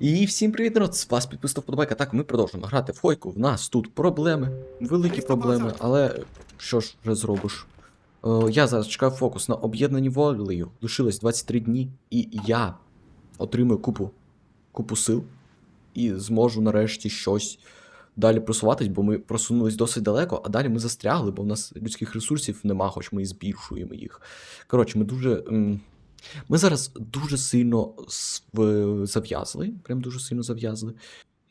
І всім привіт, народ! З вас підписав подобайка. Так, ми продовжуємо грати в Хойку. В нас тут проблеми, великі проблеми, але що ж вже зробиш? Е, я зараз чекаю фокус на об'єднані волею. Лишилось 23 дні, і я отримую купу, купу сил і зможу нарешті щось далі просуватись, бо ми просунулись досить далеко, а далі ми застрягли, бо в нас людських ресурсів нема, хоч ми і збільшуємо їх. Коротше, ми дуже. м, Ми зараз дуже сильно зав'язли. Прям дуже сильно зав'язли.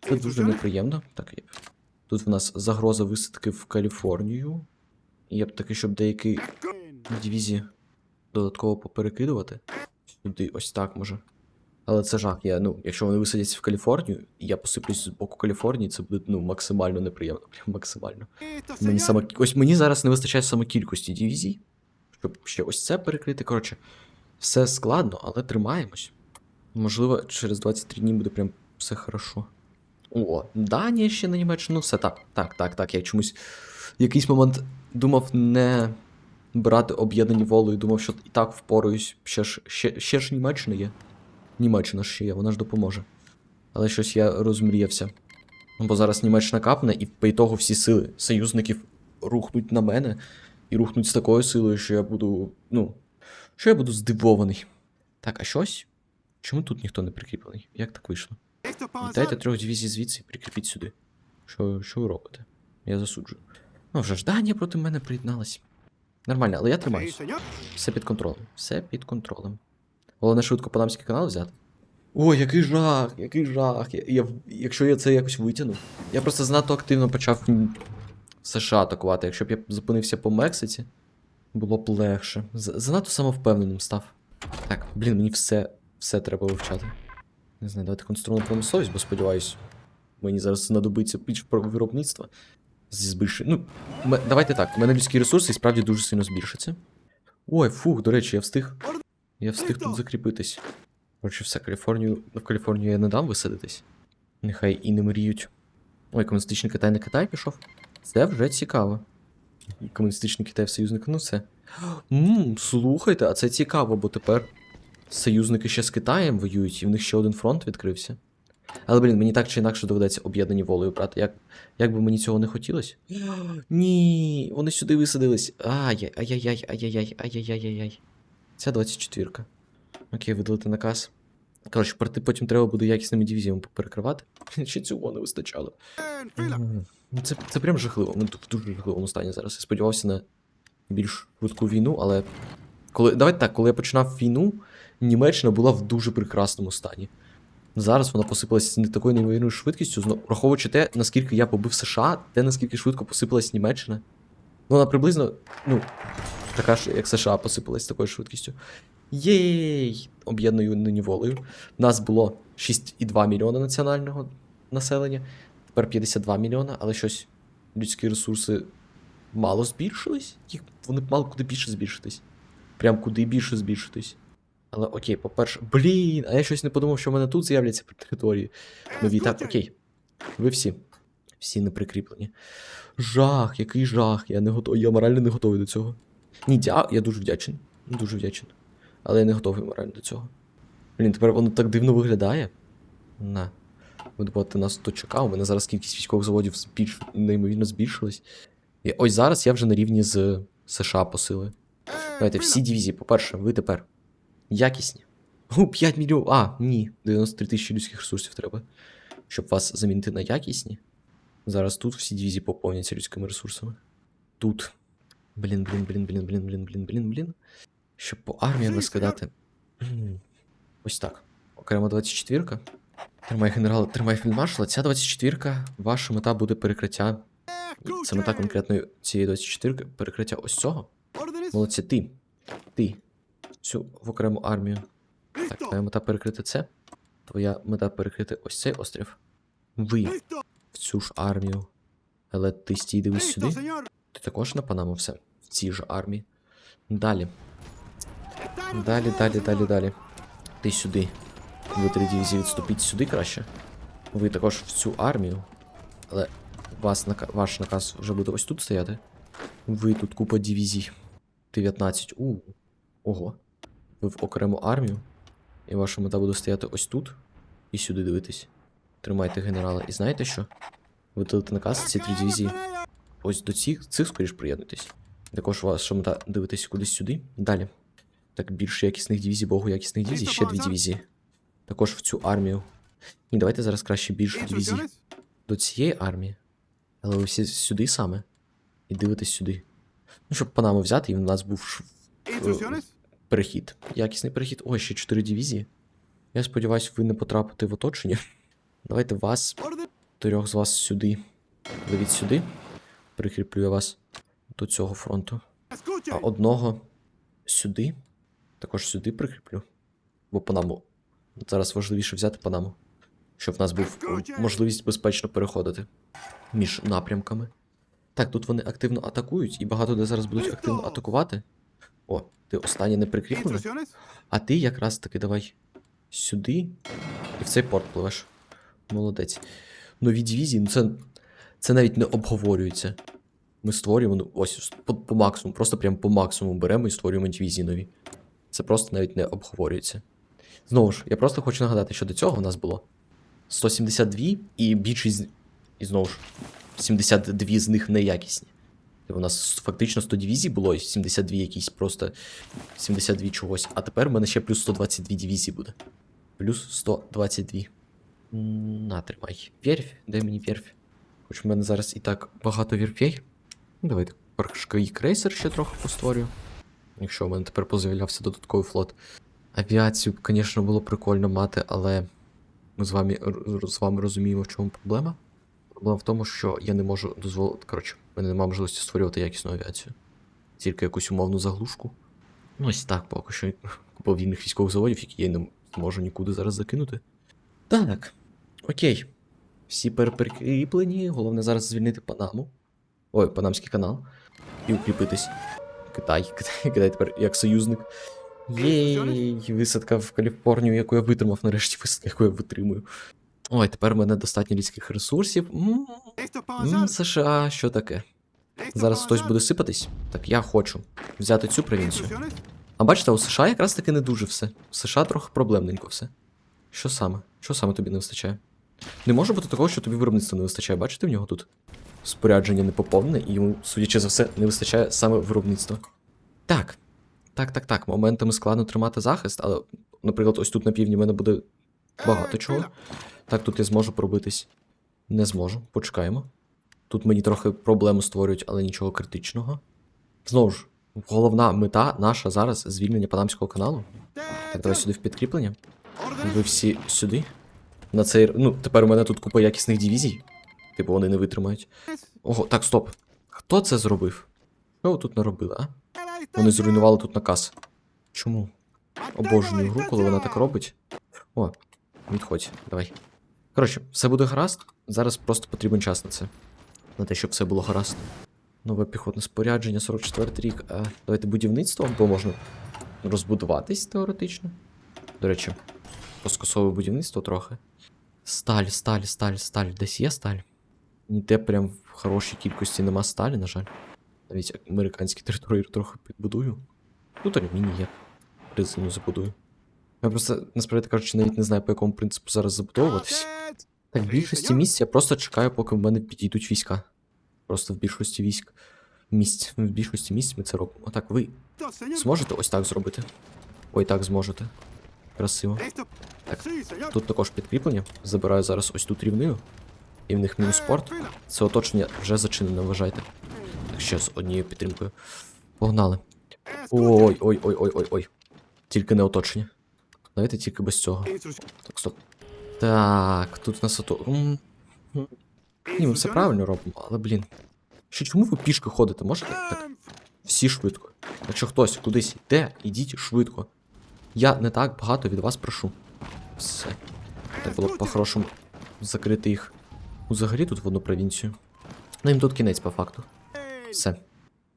Це дуже неприємно. Так, є. Тут в нас загроза висадки в Каліфорнію. І Я б таки, щоб деякі дивізії додатково поперекидувати. Сюди, ось так може. Але це жах. Я, ну, якщо вони висадяться в Каліфорнію, і я посиплюсь з боку Каліфорнії, це буде ну, максимально неприємно. Прям максимально. Мені саме ось мені зараз не вистачає саме кількості дивізій, щоб ще ось це перекрити. Коротше, все складно, але тримаємось. Можливо, через 23 дні буде прям все хорошо. О, Данія ще на Німеччину. Ну, все так, так, так, так. Я чомусь в якийсь момент думав не брати об'єднані волею, думав, що і так впораюсь. Ще ж, ще, ще ж Німеччина є. Німеччина ще є, вона ж допоможе. Але щось я розмріявся. Бо зараз Німеччина капне, і по ітогу всі сили союзників рухнуть на мене і рухнуть з такою силою, що я буду. Ну. Що я буду здивований. Так, а щось? Чому тут ніхто не прикріплений? Як так вийшло? Дайте трьох дивізій звідси і прикріпіть сюди. Що, що ви робите? Я засуджую. Ну, вже ж Данія проти мене приєдналась. Нормально, але я тримаюсь. Все під контролем. Все під контролем. Головне швидко панамський канал взяти. Ой, який жах, який жах. Я, я, якщо я це якось витягнув. Я просто занадто активно почав США атакувати. Якщо б я зупинився по Мексиці, було б легше. Занадто самовпевненим став. Так, блін, мені все, все треба вивчати. Не знаю, давайте конструктивну промисловість, бо сподіваюсь, мені зараз знадобиться про виробництва. Зі збільшення. Ну, давайте так, у мене людські ресурси справді дуже сильно збільшаться. Ой, фух, до речі, я встиг. Я встиг тут закріпитись. Коротше, все, Каліфорнію. В Каліфорнію я не дам висадитись. Нехай і не мріють. Ой, комуністичний Китай на Китай пішов. Це вже цікаво. Комуністичний Китай в союзник, ну це. Ммм, слухайте, а це цікаво, бо тепер союзники ще з Китаєм воюють, і в них ще один фронт відкрився. Але, блін, мені так чи інакше доведеться об'єднані волею брати. Як, як би мені цього не хотілося? Ні, вони сюди висадились. Ай, ай-яй-яй, ай-яй-яй, ай-яй-яй-яй. Ця 24-ка. Окей, видалити наказ. Коротше, порти потім треба буде якісними дивізіями перекривати. Ще цього не вистачало. Ну, Це, це прям жахливо. Ми тут в дуже жахливому стані зараз. Я сподівався на більш швидку війну, але. Коли, давайте так, коли я починав війну, Німеччина була в дуже прекрасному стані. Зараз вона посипалась не такою неймовірною швидкістю, враховуючи те, наскільки я побив США, те, наскільки швидко посипалась Німеччина. Ну, вона приблизно, ну, така ж, як США посипалась такою швидкістю. Єй! Об'єдною нині волею. Нас було 6,2 мільйона національного населення, тепер 52 мільйона, але щось людські ресурси мало збільшились. Їх вони б мали куди більше збільшитись. Прям куди більше збільшитись. Але окей, по-перше, блін, а я щось не подумав, що в мене тут з'являться території нові. Так, окей. Ви всі. Всі не прикріплені. Жах, який жах. Я не готовий. Я морально не готовий до цього. Ні, дя... я дуже вдячний. Дуже вдячний. Але я не готовий морально до цього. Блін, тепер воно так дивно виглядає. На. Ви думаєте, нас тут чекав. У мене зараз кількість військових заводів збільш... неймовірно збільшилась. І ось зараз я вже на рівні з США по сили. Давайте всі дивізії, по-перше, ви тепер якісні. О, 5 мільйонів. А, ні, 93 тисячі людських ресурсів треба. Щоб вас замінити на якісні. Зараз тут всі дивізії поповняться людськими ресурсами. Тут. Блін, блін, блін, блін, блін, блін, блін, блін, блін. Щоб по арміям розкидати. Ось так. Окремо 24-ка. Тримай генерала, тримай фельдмаршала. Ця 24-ка, ваша мета буде перекриття. Це мета конкретної цієї 24-ки. Перекриття ось цього. Молодці, ти. Ти. Цю в окрему армію. Так, твоя мета перекрити це. Твоя мета перекрити ось цей острів. Ви в цю ж армію. Але ти стій дивись сюди. Ти також на Панаму все. В цій ж армії. Далі. Далі, далі, далі, далі. Ти сюди. Ви три дивізії відступіть сюди краще. Ви також в цю армію. Але вас ваш наказ вже буде ось тут стояти. Ви тут купа дивізій. 19. У. Ого. Ви в окрему армію. І ваша мета буде стояти ось тут. і сюди дивитись. Тримайте генерала. І знаєте що? Видалити наказ ці три дивізії. Ось до цих, цих скоріш приєднуйтесь. Також ваша мета дивитись кудись сюди. Далі. Так, більше якісних дивізій, богу якісних дивізій, ще дві дивізії. Також в цю армію. Ні, давайте зараз краще більше дивізій до цієї армії. Але ви всі сюди саме. І дивитесь сюди. Ну, щоб Панаму взяти, і в нас був ш- перехід. Якісний перехід. Ой, ще 4 дивізії. Я сподіваюся, ви не потрапите в оточення. Давайте вас, трьох з вас сюди. Ловіть сюди. Прикріплю я вас до цього фронту. А одного сюди. Також сюди прикріплю. Бо Панаму. Зараз важливіше взяти Панаму. Щоб в нас був можливість безпечно переходити між напрямками. Так, тут вони активно атакують, і багато де зараз будуть активно атакувати. О, ти останнє не прикріплений. А ти якраз таки давай сюди і в цей порт пливеш. Молодець. Нові дивізії, ну це, це навіть не обговорюється. Ми створюємо, ну ось по, по максимуму, просто прям по максимуму беремо і створюємо дивізії нові. Це просто навіть не обговорюється. Знову ж, я просто хочу нагадати, що до цього в нас було 172 і більшість, і знову ж, 72 з них неякісні. Тобто У нас фактично 100 дивізій було, і 72 якісь просто 72 чогось. А тепер в мене ще плюс 122 дивізії буде. Плюс 122. М, На, тримай. Верфь, дай мені верфь. Хоч в мене зараз і так багато вірфей. Ну, давайте крейсер ще трохи постворю. Якщо в мене тепер поз'являвся додатковий флот. Авіацію, звісно, було прикольно мати, але ми з вами, з вами розуміємо, в чому проблема. Проблема в тому, що я не можу дозволити. Коротше, в мене немає можливості створювати якісну авіацію. Тільки якусь умовну заглушку. Ну, ось так, поки що купа вільних військових заводів, які я не можу нікуди зараз закинути. Так. Окей. Всі переприкріплені. Головне зараз звільнити Панаму. Ой, Панамський канал. І укріпитись. Китай. Китай, Китай тепер як союзник. Єй, висадка в Каліфорнію, яку я витримав, нарешті висадка, яку я витримую. Ой, тепер в мене достатньо людських ресурсів. М, м, США, що таке? Зараз хтось буде сипатись? Так я хочу взяти цю провінцію. А бачите, у США якраз таки не дуже все. У США трохи проблемненько все. Що саме? Що саме тобі не вистачає? Не може бути такого, що тобі виробництва не вистачає. Бачите, в нього тут спорядження не поповне, і йому, судячи за все, не вистачає саме виробництва. Так. Так, так, так. Моментами складно тримати захист, але, наприклад, ось тут на півдні в мене буде багато чого. Так, тут я зможу пробитись. Не зможу. Почекаємо. Тут мені трохи проблему створюють, але нічого критичного. Знову ж, головна мета наша зараз звільнення Панамського каналу. Так, давай сюди в підкріплення. Ви всі сюди. На цей. Ну, тепер у мене тут купа якісних дивізій. Типу, вони не витримають. Ого, так, стоп. Хто це зробив? Що тут наробили, а? Вони зруйнували тут наказ. Чому? Обожнюю гру, коли вона так робить. О, відходь, давай. Коротше, все буде гаразд. Зараз просто потрібен час на це. На те, щоб все було гаразд. Нове піхотне спорядження, 44 рік. А, давайте будівництво, бо можна розбудуватись теоретично. До речі, поскосове будівництво трохи. Сталь, сталь, сталь, сталь. Десь є сталь. Ніде прям в хорошій кількості нема сталі, на жаль. Навіть американські території трохи підбудую. Тут алюміній є. Резину забудую. Я просто, насправді кажучи, навіть не знаю, по якому принципу зараз забудовуватись. Так, в більшості місць я просто чекаю, поки в мене підійдуть війська. Просто в більшості військ. Місць. В більшості місць ми це робимо. Отак, ви зможете ось так зробити? Ой, так зможете. Красиво. Так, Тут також підкріплення. Забираю зараз ось тут рівнину. І в них мінус порт. Це оточення вже зачинене, вважайте. Так ще з однією підтримкою. Погнали. Ой, ой, ой, ой, ой, ой. Тільки не оточення. Давайте тільки без цього. Так, стоп. Так, тут у нас ото. Ні, ми все правильно робимо, але блін. Ще чому ви пішки ходите? Можете? Так, всі швидко. Якщо хтось кудись йде, ідіть швидко. Я не так багато від вас прошу. Все. Так було б по-хорошому закрити їх. Взагалі тут в одну провінцію. Ну їм тут кінець по факту. Все.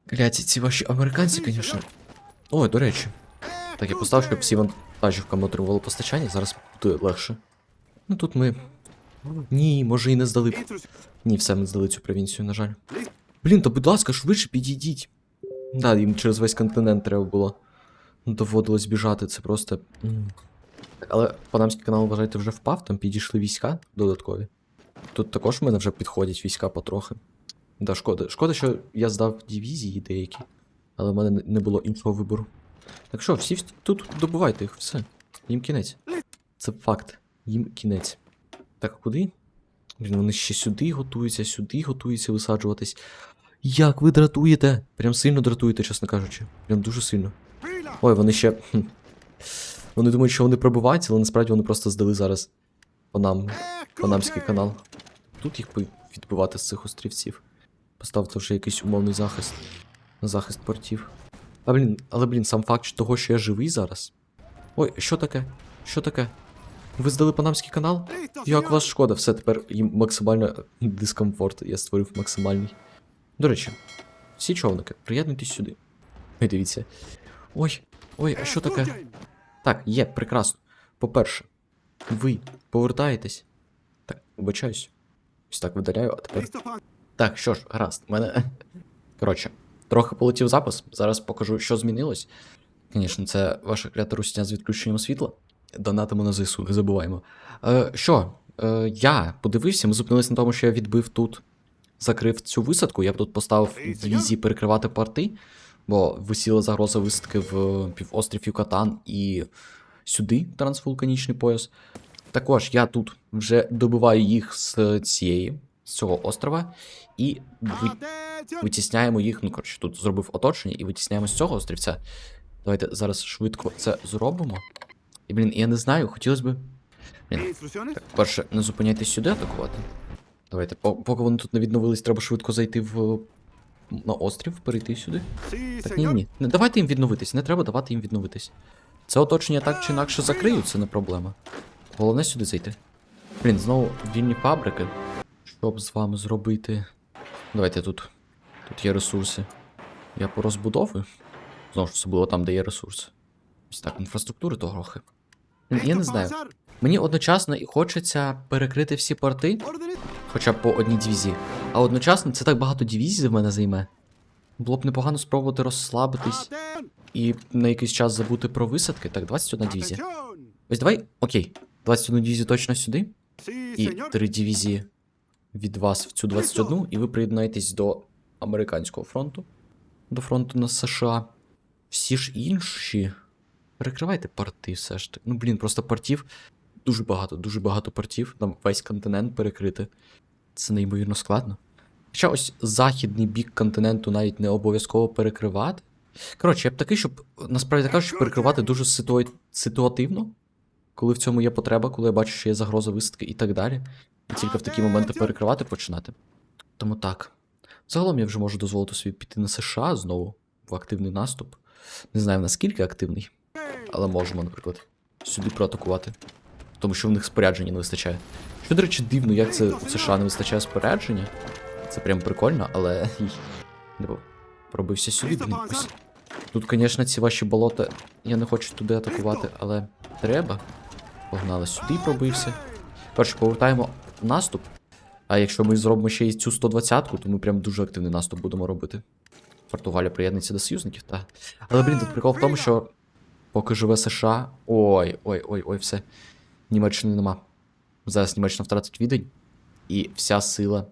Кляті, ці ваші американці, звісно. Ой, до речі. Так, я поставив, щоб всі вантажівками отримували постачання, зараз буде легше. Ну тут ми. Ні, може і не здали б. Ні, все, ми здали цю провінцію, на жаль. Блін, то будь ласка, швидше підійдіть. Да, їм через весь континент треба було. Доводилось біжати, це просто. Але панамський канал, вважаєте, вже впав, там підійшли війська додаткові. Тут також в мене вже підходять війська потрохи. Да, шкода. Шкода, що я здав дивізії деякі, але в мене не- було іншого вибору. Так що, всі тут добивайте їх, все. Їм кінець. Це факт. Їм кінець. Так, а куди? Блін, вони ще сюди готуються, сюди готуються висаджуватись. Як ви дратуєте? Прям сильно дратуєте, чесно кажучи. Прям дуже сильно. Ой, вони ще. Вони думають, що вони пробиваються, але насправді вони просто здали зараз панам, панамський канал. Тут їх відбивати з цих острівців. Поставте вже якийсь умовний захист. На захист портів. А блін, але блін, сам факт того, що я живий зараз. Ой, що таке? Що таке? Ви здали панамський канал? Як вас шкода, все, тепер їм максимально дискомфорт, я створив максимальний. До речі, всі човники, приєднуйтесь сюди. Ой, дивіться. Ой, ой, а що таке? Так, є, прекрасно. По-перше, ви повертаєтесь. Вибачаюсь. Ось так видаляю, а тепер. Так, що ж, гаразд, у мене. Коротше, трохи полетів запис. Зараз покажу, що змінилось. Звісно, це ваша клята русня з відключенням світла. Донатимо на ЗСУ, не забуваємо. Е, що? Е, я подивився, ми зупинилися на тому, що я відбив тут, закрив цю висадку. Я б тут поставив дивізії перекривати порти, бо висіла загроза висадки в півострів Юкатан і сюди трансвулканічний пояс. Також я тут вже добиваю їх з цієї, з цього острова, і ви, витісняємо їх. Ну, коротше, тут зробив оточення і витісняємо з цього острівця. Давайте зараз швидко це зробимо. І, блін, я не знаю, хотілося б. Так, перше, не зупиняйтесь сюди атакувати. Давайте, поки вони тут не відновились, треба швидко зайти в. на острів, перейти сюди. Так ні, ні. Не давайте їм відновитись, не треба давати їм відновитись. Це оточення так чи інакше закриють, це не проблема. Головне сюди зайти. Блін, знову вільні фабрики. Що б з вами зробити? Давайте тут. Тут є ресурси. Я порозбудовую. Знову ж особливо там, де є ресурси. Ось так, інфраструктури то трохи. Я не знаю. Мені одночасно і хочеться перекрити всі порти, хоча б по одній дивізії. А одночасно це так багато дивізій в мене займе. Було б непогано спробувати розслабитись і на якийсь час забути про висадки. Так, 21 дивізія. Ось давай, окей. 21 дивізію точно сюди. І три дивізії від вас в цю 21, і ви приєднаєтесь до американського фронту, до фронту на США. Всі ж інші. Перекривайте порти все ж таки. Ну, блін, просто портів дуже багато, дуже багато портів. Там весь континент перекрити. Це неймовірно складно. Хоча ось західний бік континенту навіть не обов'язково перекривати. Коротше, я б такий, щоб насправді кажучи, перекривати дуже ситуа... ситуативно, коли в цьому є потреба, коли я бачу, що є загроза висадки і так далі. І тільки в такі моменти перекривати починати. Тому так. Загалом я вже можу дозволити собі піти на США знову в активний наступ. Не знаю наскільки активний, але можемо, наприклад, сюди проатакувати. Тому що в них спорядження не вистачає. Що, до речі, дивно, як це у США не вистачає спорядження. Це прям прикольно, але. Типу, пробився сюди, блін. Ось. Тут, звісно, ці ваші болота. Я не хочу туди атакувати, але треба. Погнали сюди, пробився. Перше, повертаємо наступ. А якщо ми зробимо ще й цю 120-ку, то ми прям дуже активний наступ будемо робити. Португалія приєднується до союзників, та. Але, блін, тут прикол в тому, що поки живе США. Ой, ой, ой, ой, все. Німеччини нема. Зараз Німеччина втратить відень. І вся сила.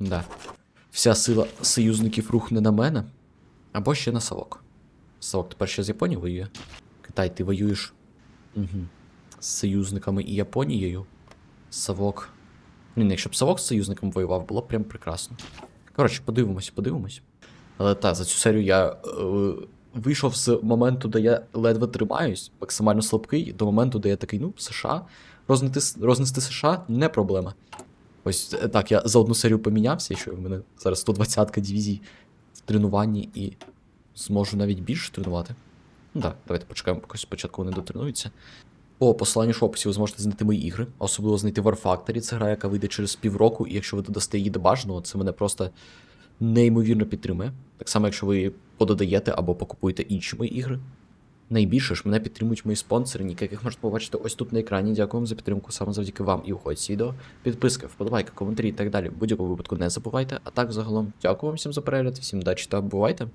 Да. Вся сила союзників рухне на мене. Або ще на Савок. Савок тепер ще з Японією воює. Китай, ти воюєш. Угу. З союзниками і Японією. Савок. Блін, якщо б Савок з союзником воював, було б прям прекрасно. Коротше, подивимось, подивимось. Але та, за цю серію я е, вийшов з моменту, де я ледве тримаюсь, максимально слабкий, до моменту, де я такий, ну, США. Рознести, рознести США не проблема. Ось е, так, я за одну серію помінявся, що в мене зараз 120-ка дивізій в тренуванні і зможу навіть більше тренувати. Ну так, давайте почекаємо, поки спочатку вони дотренуються. По посиланню в описі ви зможете знайти мої ігри, особливо знайти War Factory. Це гра, яка вийде через півроку, і якщо ви додасте її до бажаного, це мене просто неймовірно підтримує. Так само, якщо ви поdoдаєте або покупуєте інші мої ігри. Найбільше ж мене підтримують мої спонсори, яких можете побачити ось тут на екрані. Дякую вам за підтримку саме завдяки вам і уходь відео. Підписка, вподобайка, коментарі і так далі. Будь-якому випадку не забувайте. А так, загалом, дякую вам всім за перегляд, всім удачі та бувайте!